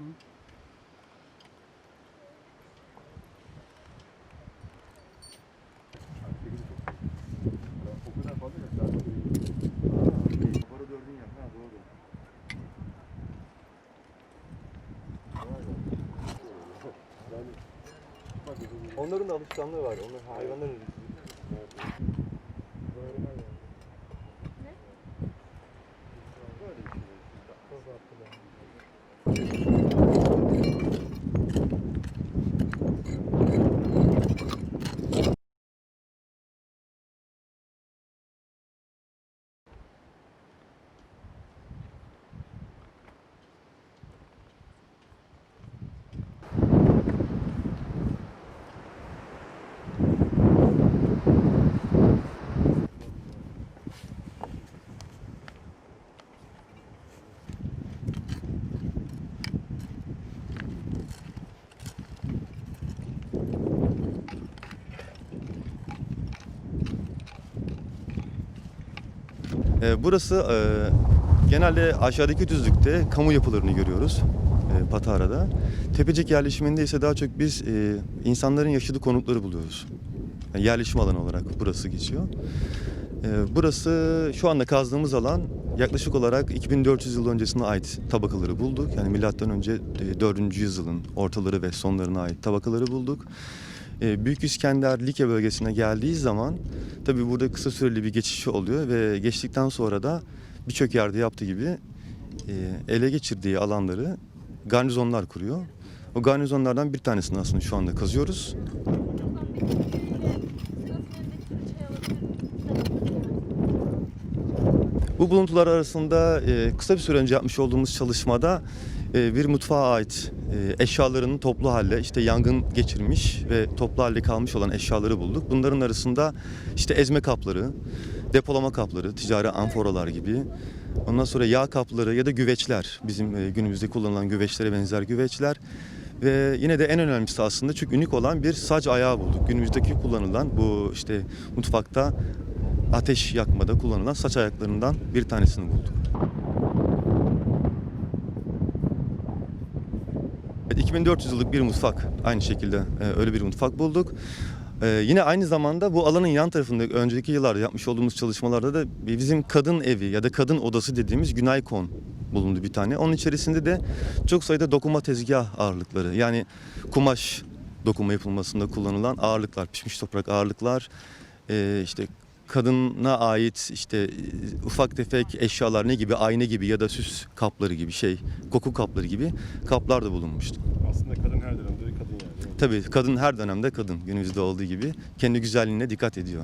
Bak Onların da alışkanlığı var. Onlar hayvanların böyle bir şey. Ee, Burası e, genelde aşağıdaki düzlükte kamu yapılarını görüyoruz e, Patara'da. Tepecik yerleşiminde ise daha çok biz e, insanların yaşadığı konutları buluyoruz. Yani yerleşim alanı olarak burası geçiyor. Burası şu anda kazdığımız alan yaklaşık olarak 2400 yıl öncesine ait tabakaları bulduk. Yani milattan önce e, 4. yüzyılın ortaları ve sonlarına ait tabakaları bulduk. Büyük İskender Likya bölgesine geldiği zaman tabii burada kısa süreli bir geçişi oluyor ve geçtikten sonra da birçok yerde yaptığı gibi e, ele geçirdiği alanları garnizonlar kuruyor. O garnizonlardan bir tanesini aslında şu anda kazıyoruz. Bu buluntular arasında e, kısa bir süre önce yapmış olduğumuz çalışmada bir mutfağa ait e, eşyalarının toplu halde işte yangın geçirmiş ve toplu halde kalmış olan eşyaları bulduk. Bunların arasında işte ezme kapları, depolama kapları, ticari amforalar gibi. Ondan sonra yağ kapları ya da güveçler, bizim e, günümüzde kullanılan güveçlere benzer güveçler. Ve yine de en önemlisi aslında çok unik olan bir sac ayağı bulduk. Günümüzdeki kullanılan bu işte mutfakta ateş yakmada kullanılan saç ayaklarından bir tanesini bulduk. 2400 yıllık bir mutfak aynı şekilde e, öyle bir mutfak bulduk. E, yine aynı zamanda bu alanın yan tarafında önceki yıllarda yapmış olduğumuz çalışmalarda da bizim kadın evi ya da kadın odası dediğimiz Günay Kon bulundu bir tane. Onun içerisinde de çok sayıda dokuma tezgah ağırlıkları yani kumaş dokuma yapılmasında kullanılan ağırlıklar, pişmiş toprak ağırlıklar, e, işte kadına ait işte e, ufak tefek eşyalar ne gibi ayna gibi ya da süs kapları gibi şey koku kapları gibi kaplar da bulunmuştu. Aslında kadın her dönemde kadın yani. Tabii kadın her dönemde kadın günümüzde olduğu gibi kendi güzelliğine dikkat ediyor.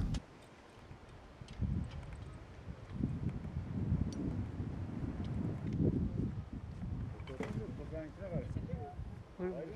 Hı.